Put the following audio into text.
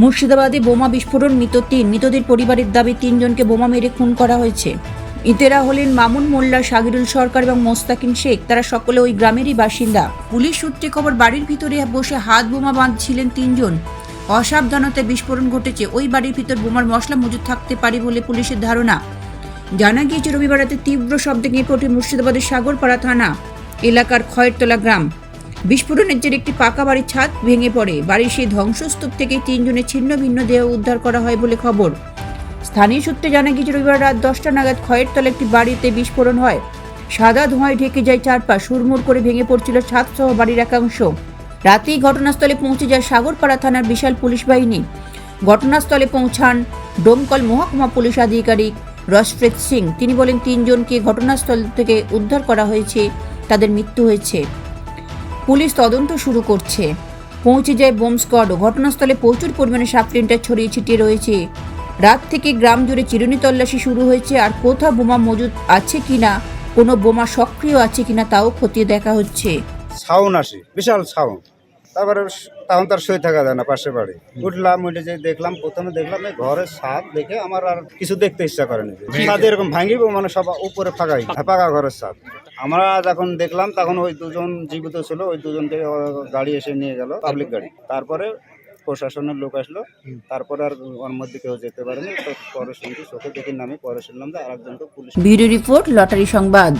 মুর্শিদাবাদে বোমা বিস্ফোরণ মৃত তিন মৃতদের পরিবারের দাবি তিনজনকে বোমা মেরে খুন করা হয়েছে। ইতেরা হলেন মামুন মোল্লা শাহিরুল সরকার এবং মোস্তাকিন শেখ। তারা সকলে ওই গ্রামেরই বাসিন্দা। পুলিশ সূত্রে খবর, বাড়ির ভিতরে বসে হাত বোমা বাঁধছিলেন তিনজন। অসাবধানতায় বিস্ফোরণ ঘটেছে। ওই বাড়ির ভিতর বোমার মশলা মজুদ থাকতে পারে বলে পুলিশের ধারণা। জানা গিয়েছে, রবিবার রাতে তীব্র শব্দে কেঁপে ওঠে মুর্শিদাবাদের সাগরপাড়া থানা এলাকার খয়েরতলা গ্রাম। বিস্ফোরণের জেরে একটি পাকা বাড়ির ছাদ ভেঙে পড়ে। বাড়ির সেই ধ্বংসস্তূপ থেকে তিনজনের ছিন্ন ভিন্ন দেহ উদ্ধার করা হয় বলে খবর। স্থানীয় সূত্রে জানা গিয়েছে, রবিবার রাত দশটা নাগাদ খয়েরতলা একটি বাড়িতে বিস্ফোরণ হয়। সাদা ধোঁয়ায় ঢেকে যায় চারপাশ, হুড়মুড় করে ভেঙে পড়ছিল ছাদ সহ বাড়ির একাংশ। রাতেই ঘটনাস্থলে পৌঁছে যায় সাগরপাড়া থানার বিশাল পুলিশ বাহিনী। ঘটনাস্থলে পৌঁছান ডোমকল মহকুমা পুলিশ আধিকারিক রসপ্রীত সিং। তিনি বলেন, তিনজনকে ঘটনাস্থল থেকে উদ্ধার করা হয়েছে, তাদের মৃত্যু হয়েছে। পুলিশ তদন্ত শুরু করছে। পৌঁছে যায় বোম স্কোয়াড ঘটনাস্থলে প্রচুর পরিমাণে সাপলিনটা ছড়িয়ে ছিটিয়ে রয়েছে। রাত থেকে গ্রাম জুড়ে চিরুনি তল্লাশি শুরু হয়েছে। আর কোথাও বোমা মজুদ আছে কিনা কোনো বোমা সক্রিয় আছে কিনা তাও খতিয়ে দেখা হচ্ছে। সাউন্ড আসে বিশাল সাউন্ড তারপরে তখন তার শুয়ে থাকা যায় না পাশে বাড়ি। উঠলাম উঠে যে দেখলাম প্রথমে দেখলাম এই ঘরের ছাদ দেখে আমার আর কিছু দেখতে ইচ্ছা করেনি ছাদ এরকম ভাঙিব মানে সব উপরে ফাঁকাই ফাঁকা ঘরের ছাদ আমরা যখন দেখলাম তখন ওই দুজন জীবিত ছিল ওই দুজনকে গাড়ি এসে নিয়ে গেল পাবলিক গাড়ি। তারপরে প্রশাসনের লোক আসলো। তারপরে আর ওর মধ্যে কেউ যেতে পারেনি। তো পরে শুনছি চোখে দেখি নামে পরে শুনলাম যে আরেকজনকে পুলিশ ব্যুরো রিপোর্ট লটারি সংবাদ।